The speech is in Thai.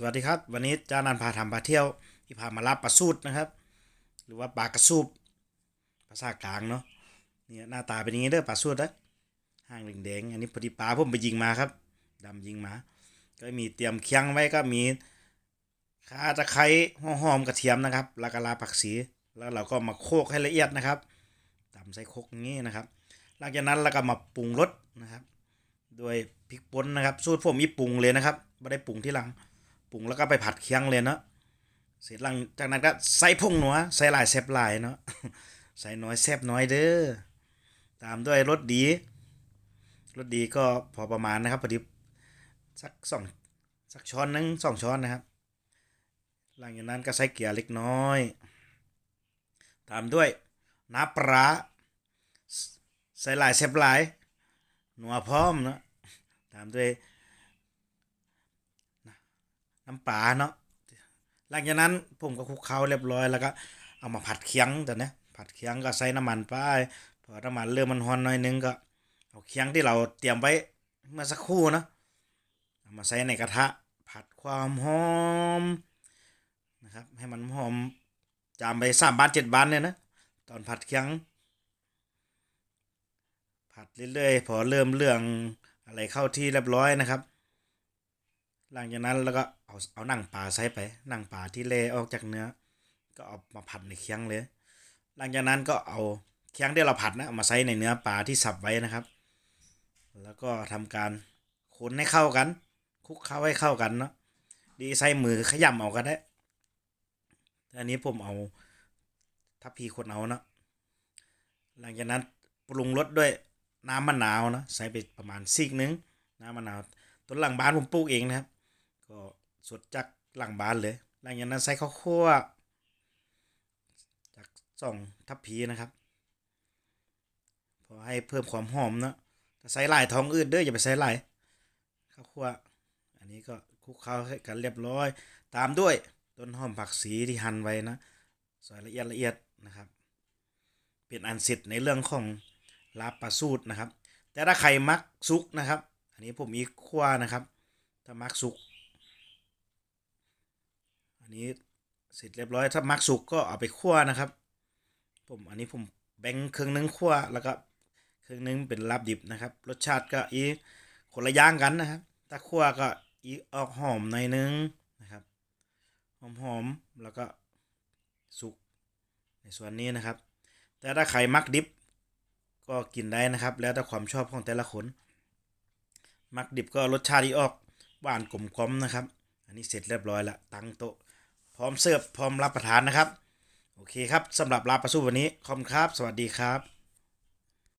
สวัสดีครับ วันนี้จานันพาทำพาเที่ยวที่พามาลาบปลาสูตรนะครับ หรือว่าปลากระสูบภาษากลางเนาะเนี่ยหน้าตาเป็นอย่างนี้เด้อปลาสูตรนะห้างแดงๆอันนี้พอดีปลาผมไปยิงมาครับดำยิงมา ก็มีเตรียมเคียงไว้ก็มีข่าตะไคร้หอมกระเทียมนะครับแล้วก็ลาผักชีแล้วเราก็มาโคกให้ละเอียดนะครับตำใส่โคกงี้นะครับ หลังจากนั้นเราก็มาปรุงรสนะครับ ด้วยพริกป่นนะครับ สูตรผมมีปรุงเลยนะครับไม่ได้ปรุงที่หลัง ปรุงแล้วก็ไปผัดเคียงเลยเนาะเสร็จหลังจากนั้นก็ใส่ผงหนัวใส่หลายแซบหลายเนาะใส่น้อยแซบน้อยเด้อตามด้วยรสดีรสดีก็พอประมาณนะครับพอดีสักสองสักช้อนนึงสองช้อนนะครับ หลังจากนั้นก็ใส่เกลือเล็กน้อย ตามด้วยน้ำปลาใส่หลายแซบหลายหนัวพร้อมเนาะตามด้วย น้ำปลาเนาะหลังจากนั้นผมก็คลุกเคล้าเรียบร้อยแล้วก็เอามาผัดเคียงแต่เนี้ยผัดเคียงก็ใส่น้ำมันไปพอน้ำมันเริ่มมันร้อนหน่อยนึงก็เอาเคียงที่เราเตรียมไว้เมื่อสักครู่นะเอามาใส่ในกระทะผัดความหอมนะครับ ให้มันหอมจามไปสามบานเจ็ดบานเนี่ยนะตอนผัดเคียง ผัดเรื่อยๆพอเริ่มเรื่องอะไรเข้าที่เรียบร้อยนะครับ หลังจากนั้นแล้วก็เอาเอาหนังปลาใส่ไปหนังปลาที่เละออกจากเนื้อ ก็เอามาผัดในเคียงเลย หลังจากนั้นก็เอาเคียงที่เราผัดนะมาใส่ในเนื้อปลาที่สับไว้นะครับ แล้วก็ทำการคนให้เข้ากัน คุกเคล้าให้เข้ากันเนาะดีใส่มือขยำเอาก็ได้อันนี้ผมเอาทัพพีคนเอาเนาะหลังจากนั้นปรุงรสด้วยน้ำมะนาวนะใส่ไปประมาณซีกนึงน้ำมะนาวต้นหลังบ้านผมปลูกเองนะครับ ก็สดจากหลังบ้านเลย หลังจากนั้นใส่ข้าวคั่วจากสองทัพพีนะครับ พอให้เพิ่มความหอมเนาะถ้าใส่หลายท้องอืดเด้ออย่าไปใส่หลายข้าวคั่วอันนี้ก็คลุกเคล้าให้กันเรียบร้อย ตามด้วยต้นหอมผักชีที่หั่นไว้นะซอยละเอียดละเอียดนะครับ เป็นอันเสร็จในเรื่องของลาบปลาสูตรนะครับ แต่ถ้าใครมักซุกนะครับ อันนี้ผมมีคั่วนะครับ ถ้ามักสุก อันนี้เสร็จเรียบร้อยถ้ามักสุกก็เอาไปคั่วนะครับ ผมอันนี้ผมแบ่งครึ่งหนึงคั่วแล้วก็ครึ่งหนึงเป็นลาบดิบนะครับ รสชาติก็อีคนละย่างกันนะครับ ถ้าคั่วก็อีออกหอมหน่อยนึงนะครับหอมหอมๆแล้วก็สุกในส่วนนี้นะครับ แต่ถ้าใครมักดิบก็กินได้นะครับ แล้วแต่ความชอบของแต่ละคนมักดิบก็รสชาติที่ออกหวานกลมกลมนะครับ อันนี้เสร็จเรียบร้อยละตั้งโต๊ะ พร้อมเสิร์ฟพร้อมรับประทานนะครับ โอเคครับสำหรับลาบปลาสู้วันนี้ขอบคุณครับ สวัสดีครับ